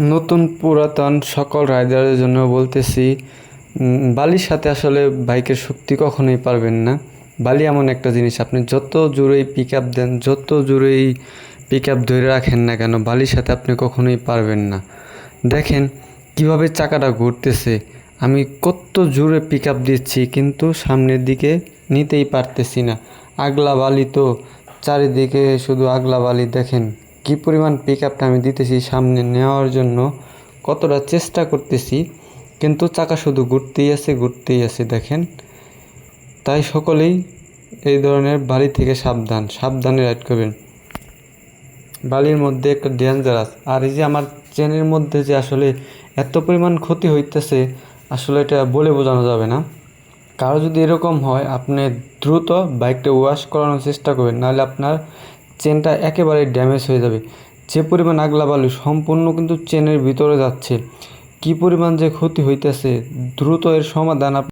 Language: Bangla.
নতুন পুরাতন সকল রাইডারের জন্য বলতেছি বালির সাথে আসলে বাইকের শক্তি কখনোই পারবেন না। বালি এমন একটা জিনিস, আপনি যত জোরেই পিক আপ দেন, যত জোরেই পিক আপ ধরে রাখেন না কেন, বালির সাথে আপনি কখনোই পারবেন না। দেখেন কীভাবে চাকাটা ঘুরতেছে। আমি কত জোরে পিক আপ দিচ্ছি, কিন্তু সামনের দিকে নিতেই পারতেছি না। আগলা বালি তো, চারিদিকে শুধু আগলা বালি, দেখেন। কি পরিমাণ পিক আপটা আমি দিতেছি সামনে নেওয়ার জন্য, কতটা চেষ্টা করতেছি, কিন্তু চাকা শুধু ঘুরতেই আছে ঘুরতেই আছে, দেখেন। তাই সকলেই এই ধরনের বালি থেকে সাবধান, সাবধানে রাইড করবেন। বালির মধ্যে একটা ডেঞ্জারাস আর এই যে আমার চেনের মধ্যে যে আসলে এত পরিমাণ ক্ষতি হইতেছে, আসলে এটা বলে বোঝানো যাবে না। কারও যদি এরকম হয়, আপনি দ্রুত বাইকটা ওয়াশ করানোর চেষ্টা করবেন, নাহলে আপনার চেনটা একেবারে ড্যামেজ হয়ে যাবে। যে পরিমাণ আগলা বালু সম্পূর্ণ কিন্তু চেনের ভিতরে যাচ্ছে। কি পরিমাণ যে ক্ষতি হইতেছে, দ্রুত এর সমাধান